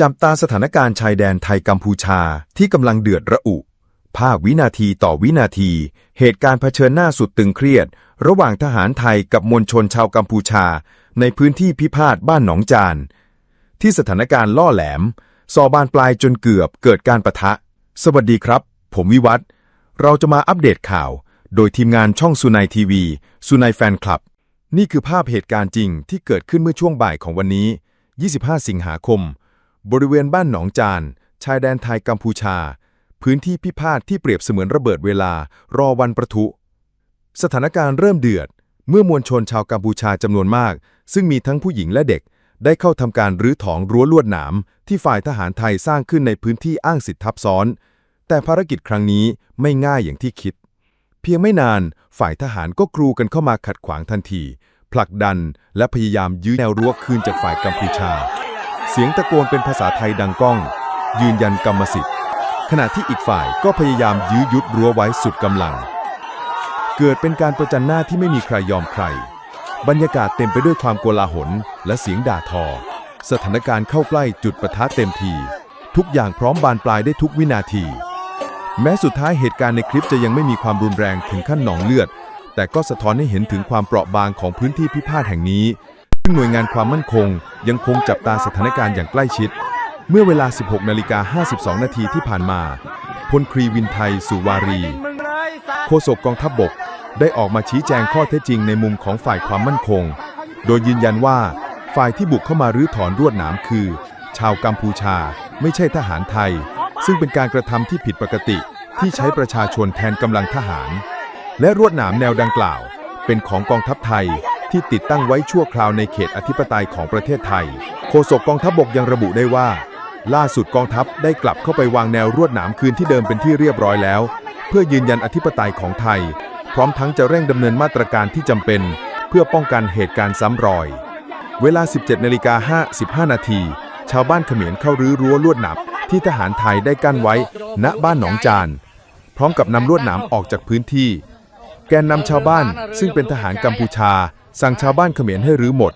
จับตาสถานการณ์ชายแดนไทยกัมพูชาที่กำลังเดือดระอุ ภาพวินาทีต่อวินาที เหตุการณ์เผชิญหน้าสุดตึงเครียด ระหว่างทหารไทยกับมวลชนชาวกัมพูชา ในพื้นที่พิพาทบ้านหนองจาน ที่สถานการณ์ล่อแหลมซอบานปลายจนเกือบเกิดการประทะ สวัสดีครับ ผมวิวัฒน์เราจะมาอัปเดตข่าว โดยทีมงานช่องสุนัยทีวีสุนัยแฟนคลับ นี่คือภาพเหตุการณ์จริงที่เกิดขึ้นเมื่อช่วงบ่ายของวันนี้ 25 สิงหาคม บริเวณบ้านหนองจาน ชายแดนไทยกัมพูชา พื้นที่พิพาทที่เปรียบเสมือนระเบิดเวลารอวันประทุ สถานการณ์เริ่มเดือด เมื่อมวลชนชาวกัมพูชาจำนวนมาก ซึ่งมีทั้งผู้หญิงและเด็ก ได้เข้าทำการรื้อถอนรั้วลวดหนาม ที่ฝ่ายทหารไทยสร้างขึ้นในพื้นที่อ้างสิทธิทับซ้อน แต่ภารกิจครั้งนี้ไม่ง่ายอย่างที่คิด เพียงไม่นานฝ่ายทหารก็กรูกันเข้ามาขัดขวางทันที ผลักดันและพยายามยื้อแนวรั้วคืนจากฝ่ายกัมพูชา เสียงตะโกนเป็นภาษาไทยดังก้อง ยืนยันกรรมสิทธิ์ ขณะที่อีกฝ่ายก็พยายามยื้อยุดรั้วไว้สุดกำลัง เกิดเป็นการประจันหน้าที่ไม่มีใครยอมใคร บรรยากาศเต็มไปด้วยความโกลาหลและเสียงด่าทอ สถานการณ์เข้าใกล้จุดประทะเต็มที ทุกอย่างพร้อมบานปลายได้ทุกวินาที แม้สุดท้ายเหตุการณ์ในคลิปจะยังไม่มีความรุนแรงถึงขั้นหนองเลือด แต่ก็สะท้อนให้เห็นถึงความเปราะบางของพื้นที่พิพาทแห่งนี้ ซึ่งหน่วยงานความมั่นคงยังคงจับตาสถานการณ์อย่างใกล้ชิด เมื่อเวลา 16นาฬิกา52 นาทีที่ผ่านมา พลครีวินไทยสุวารี โฆษกกองทัพบบก ได้ออกมาชี้แจงข้อเท็จจริงในมุมของฝ่ายความมั่นคง โดยยืนยันว่า ฝ่ายที่บุกเข้ามารื้อถอนรวดหนามคือ ชาวกัมพูชา ไม่ใช่ทหารไทย ซึ่งเป็นการกระทำที่ผิดปกติที่ใช้ประชาชนแทนกำลังทหาร และรวดหนามแนวดังกล่าว เป็นของกองทัพไทย ที่ติดตั้งไว้ชั่วคราวในเขตอธิปไตยของประเทศไทย โฆษกกองทัพบบกยังระบุได้ว่า ล่าสุดกองทัพได้กลับเข้าไปวางแนวรวดหนามคืนที่เดิมเป็นที่เรียบร้อยแล้ว เพื่อยืนยันอธิปไตยของไทย พร้อมทั้งจะเร่งดำเนินมาตรการที่จำเป็น เพื่อป้องกันเหตุการณ์ซ้ำรอย เวลา 17นาฬิกา55 นาที ชาวบ้านเขมรเข้ารื้อรั้วลวดหนามที่ทหารไทยได้กั้นไว้ ณบ้านหนองจาน พร้อมกับนำลวดหนามออกจากพื้นที่ แกนนำชาวบ้านซึ่งเป็นทหารกัมพูชา สั่งชาวบ้านเขมรให้รื้อหมด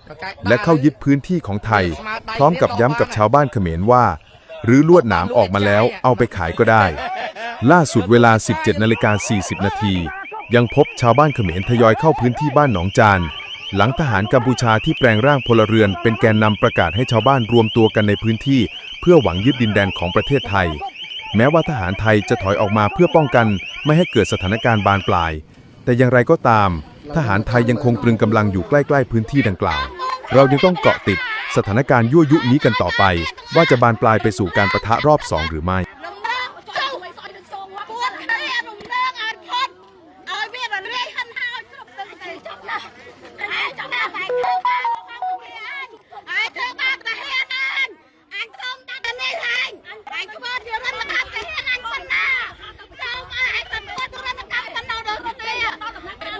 และเข้ายึดพื้นที่ของไทย พร้อมกับย้ำกับชาวบ้านเขมรว่ารื้อลวดหนามออกมาแล้วเอาไปขายก็ได้ ล่าสุดเวลา 17นาฬิกา40 นาที ยังพบชาวบ้านเขมรทยอยเข้าพื้นที่บ้านหนองจาน หลังทหารกัมพูชาที่แปลงร่างพลเรือน เป็นแกนนำประกาศให้ชาวบ้านรวมตัวกันในพื้นที่ เพื่อหวังยึดดินแดนของประเทศไทย แม้ว่าทหารไทยจะถอยออกมาเพื่อป้องกัน ไม่ให้เกิดสถานการณ์บานปลาย แต่อย่างไรก็ตาม ทหารไทยยังคงตรึงกำลังอยู่ใกล้ ๆ พื้นที่ดังกล่าว เรายังต้องเกาะติดสถานการณ์ยั่วยุนี้กันต่อไป ว่าจะบานปลายไปสู่การประทะรอบสองหรือไม่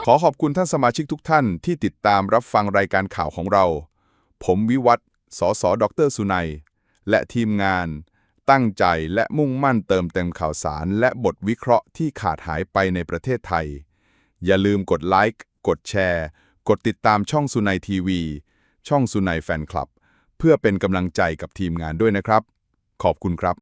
ขอขอบคุณท่านสมาชิกทุกท่านที่ติดตามรับฟังรายการข่าวของเรา ผมวิวัฒน์สสดรสุนัย และทีมงาน ตั้งใจและมุ่งมั่นเติมเต็มข่าวสาร และบทวิเคราะห์ที่ขาดหายไปในประเทศไทย อย่าลืมกดไลค์กดแชร์ กดติดตามช่องสุนัยทีวี ช่องสุนัยแฟนคลับ เพื่อเป็นกำลังใจกับทีมงานด้วยนะครับ ขอบคุณครับ